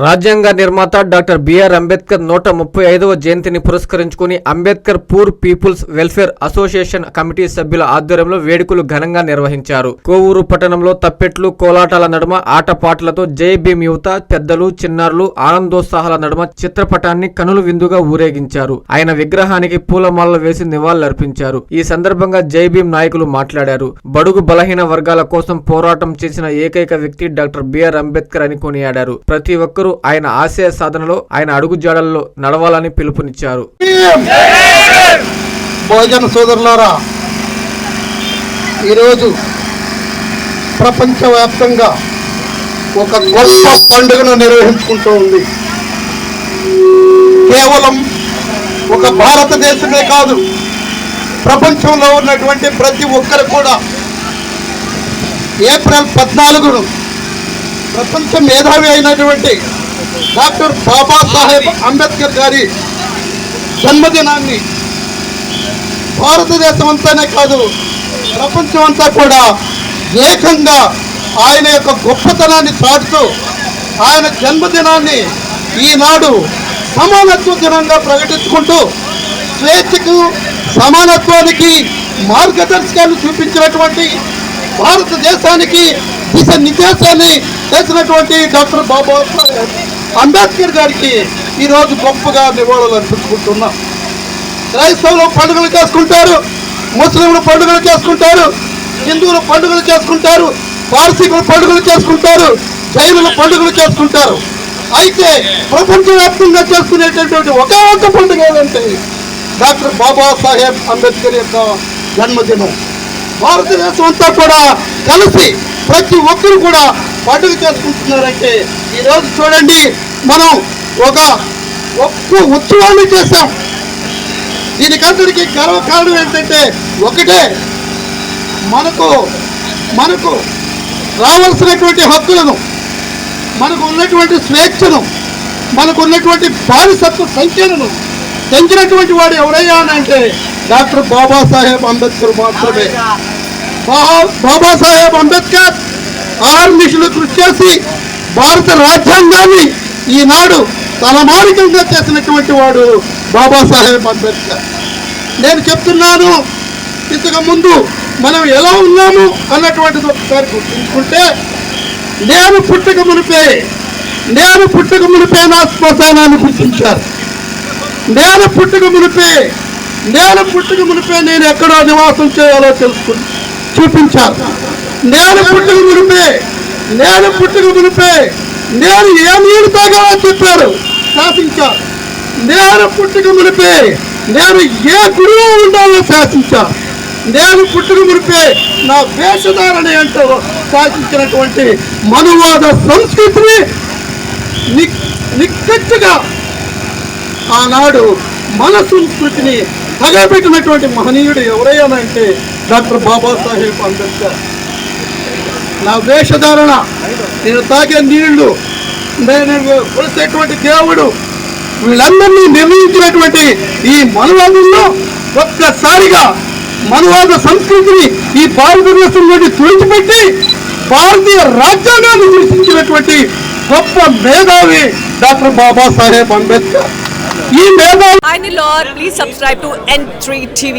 రాజ్యాంగ నిర్మాత doctor B R Ambedkar నూట ముప్పై ఐదవ జయంతిని పురస్కరించుకుని Ambedkar poor peoples welfare association committee సభ్యుల ఆధ్వర్యంలో వేడుకలు ఘనంగా నిర్వహించారు. కోవూరు పట్టణంలో తప్పెట్లు కోలాటాల నడుమ ఆటపాటలతో జై భీమ్ యువత పెద్దలు చిన్నారులు ఆనందోత్సాహాల నడుమ చిత్రపటాన్ని కనులు విందుగా ఊరేగించారు. ఆయన విగ్రహానికి పూలమాలలు వేసి నివాళులర్పించారు. ఈ సందర్భంగా జై భీమ్ నాయకులు మాట్లాడారు. బడుగు బలహీన వర్గాల కోసం పోరాటం చేసిన ఏకైక వ్యక్తి డాక్టర్ బిఆర్ అంబేద్కర్ అని కొనియాడారు. ప్రతి ఒక్కరు ఆయన ఆశయ సాధనలో ఆయన అడుగుజాడల్లో నడవాలని పిలుపునిచ్చారు. భోజన సోదరులారా ఈరోజు ప్రపంచవ్యాప్తంగా ఒక గొప్ప పండుగను నిర్వహించుకుంటూ ఉంది. కేవలం ఒక భారతదేశమే కాదు ప్రపంచంలో ఉన్నటువంటి ప్రతి ఒక్కరు కూడా ఏప్రిల్ పద్నాలుగును ప్రపంచ మేధావి అయినటువంటి డాక్టర్ బాబాసాహెబ్ అంబేద్కర్ గారి జన్మదినాన్ని భారతదేశం అంతానే కాదు ప్రపంచం అంతా కూడా ఏకంగా ఆయన యొక్క గొప్పతనాన్ని చాటుతూ ఆయన జన్మదినాన్ని ఈనాడు సమానత్వ దినంగా ప్రకటించుకుంటూ స్వేచ్ఛకు సమానత్వానికి మార్గదర్శకాలు చూపించినటువంటి భారతదేశానికి దిశ నిర్దేశాన్ని చేసినటువంటి డాక్టర్ బాబా అంబేద్కర్ గారికి ఈరోజు గొప్పగా నివాళులు అర్పించుకుంటున్నాం. క్రైస్తవులు పండుగలు చేసుకుంటారు ముస్లింలు పండుగలు చేసుకుంటారు హిందువులు పండుగలు చేసుకుంటారు పార్సీకులు పండుగలు చేసుకుంటారు జైనుల పండుగలు చేసుకుంటారు. అయితే ప్రపంచవ్యాప్తంగా చేసుకునేటటువంటి ఒకే ఒక పండుగ ఏదంటే డాక్టర్ బాబాసాహెబ్ అంబేద్కర్ యొక్క జన్మదినం. భారతదేశం అంతా కూడా కలిసి ప్రతి ఒక్కరు కూడా పండుగ చేసుకుంటున్నారంటే ఈరోజు చూడండి మనం ఒక ఒక్క ఉత్సవాన్ని చేస్తాం దీనికంతటికి గర్వ కారణం ఏంటంటే ఒకటే మనకు మనకు రావాల్సినటువంటి హక్కులను మనకు ఉన్నటువంటి స్వేచ్ఛను మనకు ఉన్నటువంటి బానిసత్వ సంఖ్యలను పెంచినటువంటి వాడు ఎవరయ్యా అని అంటే డాక్టర్ బాబాసాహెబ్ అంబేద్కర్ మాత్రమే. బాబాసాహెబ్ అంబేద్కర్! కార్మికులు కృషి చేసి భారత రాజ్యాంగాన్ని ఈనాడు తలమానికంగా చేసినటువంటి వాడు బాబాసాహెబ్ అంబేద్కర్. నేను చెప్తున్నాను ఇంతకుముందు మనం ఎలా ఉన్నాము అన్నటువంటిది ఒకసారి గుర్తుంచుకుంటే నేను పుట్టక మునిపే నేను పుట్టక మునిపే నా శ్మశానాన్ని గుర్తించారు. నేను పుట్టక మునిపే నేను పుట్టక మునిపే నేను ఎక్కడో నివాసం చేయాలో తెలుసుకు చూపించారు. నేను పుట్టక మునిపే నేను పుట్టుకు మునిపే నేను ఏ నీరు తాగాలో చెప్పారు శాసించారు నేను పుట్టుక మునిపే నేను ఏ గురువు ఉండాలో శాసించా. నేను పుట్టుక మునిపే నా వేషధారణ ఏంటో శాసించినటువంటి మనువాద సంస్కృతిని నిక్ నిక్కచ్చిగా ఆనాడు మన సంస్కృతిని తగబెట్టినటువంటి మహనీయుడు ఎవరైనా అంటే డాక్టర్ బాబాసాహెబ్ అంబేద్కర్. నా వేషధారణ. నేను తాగే నీళ్ళు. నేను కొలిసేటువంటి దేవుడు. వీళ్ళందరినీ నిర్ణయించినటువంటి ఈ మనువాదుల్లో ఒక్కసారిగా మనువాద సంస్కృతిని ఈ భారతదేశం నుండి తుడిచిపెట్టి భారతీయ రాజ్యాంగాన్ని సృష్టించినటువంటి గొప్ప మేధావి డాక్టర్ బాబాసాహెబ్ అంబేద్కర్. ఈ మేధావి Hi Nilor, please subscribe to N3 TV.